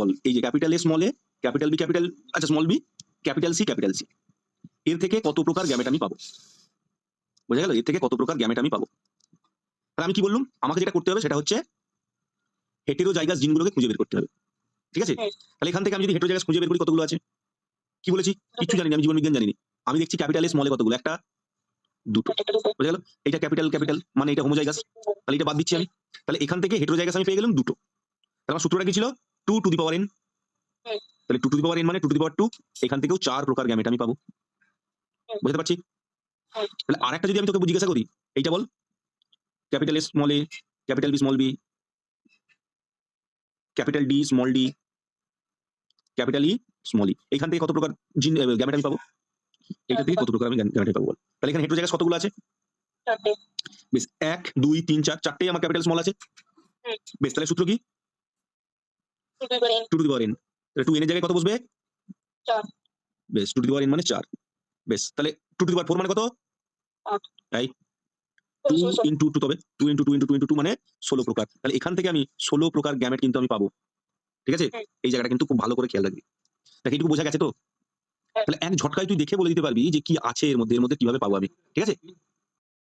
বল এই যে capital A small A capital B capital আচ্ছা small B capital C capital C এর থেকে কত প্রকার গ্যামেট আমি পাবো? বোঝা গেল? এর থেকে কত প্রকার গ্যামেট আমি পাবো? তাহলে আমি কি বললাম? আমাকে যেটা করতে হবে সেটা হচ্ছে হেটেরোজাইগাস জিনগুলোকে খুঁজে বের করতে হবে। ঠিক আছে? তাহলে এখান থেকে আমি যদি হেটেরোজাইগাস খুঁজে বের করি কতগুলো আছে? কি বলেছি? কিছু জানি না আমি জীবন বিজ্ঞান জানি না। আমি দেখছি ক্যাপিটাল এ স্মলে কতগুলো? একটা দুটো। বোঝা গেল? এটা ক্যাপিটাল ক্যাপিটাল মানে এটা হোমোজাইগাস তাহলে এটা বাদ দিচ্ছি আমি। তাহলে এখান থেকে হেটেরোজাইগাস আমি পেয়ে গেলাম দুটো। তাহলে আমার সূত্রটা কি ছিল? Two to the power N তাহলে two to the power N মানে two to the power two এখান থেকেও চার প্রকার গ্যামেট আমি পাবো। বুঝতে পারছি। তাহলে আরেকটা যদি আমি তোকে জিজ্ঞাসা করি এইটা বল। Capital S small A capital B small B capital D small D capital E small E এখান থেকে কত প্রকার জিন গ্যামেট আমি পাবো? এটা থেকে কত প্রকার আমি গ্যামেট পাবো বল। তাহলে এখানে হেটেরোজাইগাস কতগুলো আছে? চারটে। বেশ এক দুই তিন চার চারটেই আমার ক্যাপিটাল স্মল আছে। বেশ তাহলে সূত্র কি? Two to the power N তাহলে টু এন এর জায়গায় কত বসবে? চার। বেশ two to the power N মানে চার। বেশ তাহলে two to the power four মানে কত? টু ইন্টু টু তবে two into two into two into two মানে ষোলো প্রকার। তাহলে এখান থেকে আমি ষোলো প্রকার গ্যামেট কিন্তু আমি পাবো। ঠিক আছে? এই জায়গাটা কিন্তু খুব ভালো করে খেয়াল রাখবি। দেখ এইটুকু বোঝা গেছে তো? হ্যাঁ। তাহলে এক ঝটকায় তুই দেখে বলে দিতে পারবি যে কি আছে এর মধ্যে এর মধ্যে কীভাবে পাবো আমি। ঠিক আছে?